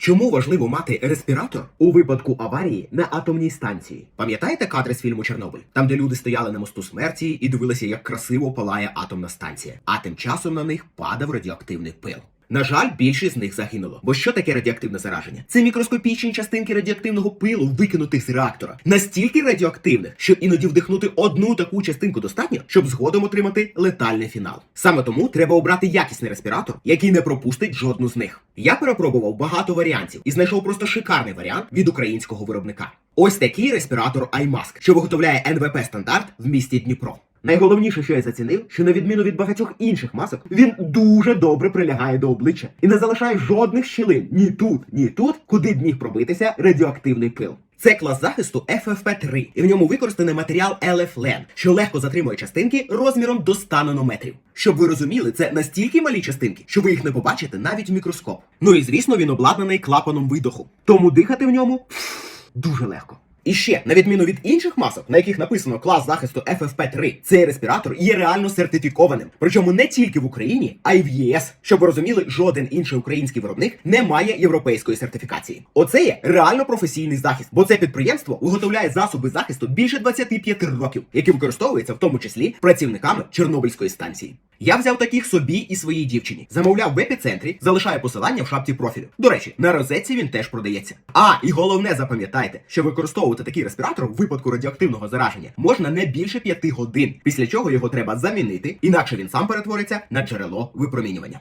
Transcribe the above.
Чому важливо мати респіратор у випадку аварії на атомній станції? Пам'ятаєте кадри з фільму Чорнобиль? Там, де люди стояли на мосту смерті і дивилися, як красиво палає атомна станція, а тим часом на них падав радіоактивний пил. На жаль, більшість з них загинуло. Бо що таке радіоактивне зараження? Це мікроскопічні частинки радіоактивного пилу, викинутих з реактора. Настільки радіоактивних, що іноді вдихнути одну таку частинку достатньо, щоб згодом отримати летальний фінал. Саме тому треба обрати якісний респіратор, який не пропустить жодну з них. Я перепробував багато варіантів і знайшов просто шикарний варіант від українського виробника. Ось такий респіратор iMask, що виготовляє НВП стандарт в місті Дніпро. Найголовніше, що я зацінив, що на відміну від багатьох інших масок, він дуже добре прилягає до обличчя і не залишає жодних щілин ні тут, ні тут, куди б міг пробитися радіоактивний пил. Це клас захисту FFP3, і в ньому використаний матеріал LF-LEN, що легко затримує частинки розміром до 100 нанометрів. Щоб ви розуміли, це настільки малі частинки, що ви їх не побачите навіть в мікроскоп. Ну і звісно, він обладнаний клапаном видоху. Тому дихати в ньому дуже легко. І ще, на відміну від інших масок, на яких написано клас захисту FFP3, цей респіратор є реально сертифікованим. Причому не тільки в Україні, а й в єС. Щоб ви розуміли, жоден інший український виробник не має європейської сертифікації. Оце є реально професійний захист, бо це підприємство виготовляє засоби захисту більше 25 років, які використовуються в тому числі працівниками Чорнобильської станції. Я взяв таких собі і своїй дівчині. Замовляв в епіцентрі, залишаю посилання в шапці профілю. До речі, на розетці він теж продається. А і головне запам'ятайте, що використовувати такий респіратор в випадку радіоактивного зараження можна не більше 5 годин, після чого його треба замінити, інакше він сам перетвориться на джерело випромінювання.